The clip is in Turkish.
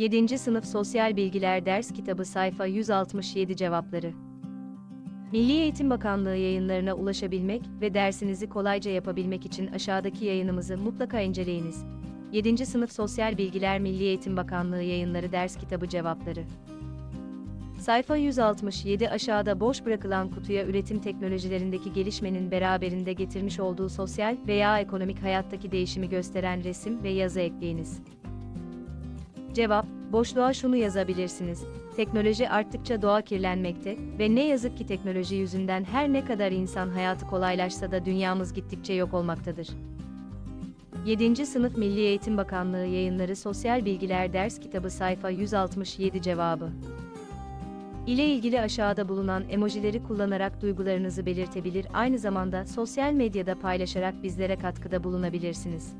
7. Sınıf Sosyal Bilgiler Ders Kitabı Sayfa 167 Cevapları Milli Eğitim Bakanlığı yayınlarına ulaşabilmek ve dersinizi kolayca yapabilmek için aşağıdaki yayınımızı mutlaka inceleyiniz. 7. Sınıf Sosyal Bilgiler Milli Eğitim Bakanlığı Yayınları Ders Kitabı Cevapları Sayfa 167 aşağıda boş bırakılan kutuya üretim teknolojilerindeki gelişmenin beraberinde getirmiş olduğu sosyal veya ekonomik hayattaki değişimi gösteren resim ve yazı ekleyiniz. Cevap, boşluğa şunu yazabilirsiniz. Teknoloji arttıkça doğa kirlenmekte ve ne yazık ki teknoloji yüzünden her ne kadar insan hayatı kolaylaşsa da dünyamız gittikçe yok olmaktadır. 7. Sınıf Milli Eğitim Bakanlığı Yayınları Sosyal Bilgiler Ders Kitabı Sayfa 167 Cevabı ile ilgili aşağıda bulunan emojileri kullanarak duygularınızı belirtebilir, aynı zamanda sosyal medyada paylaşarak bizlere katkıda bulunabilirsiniz.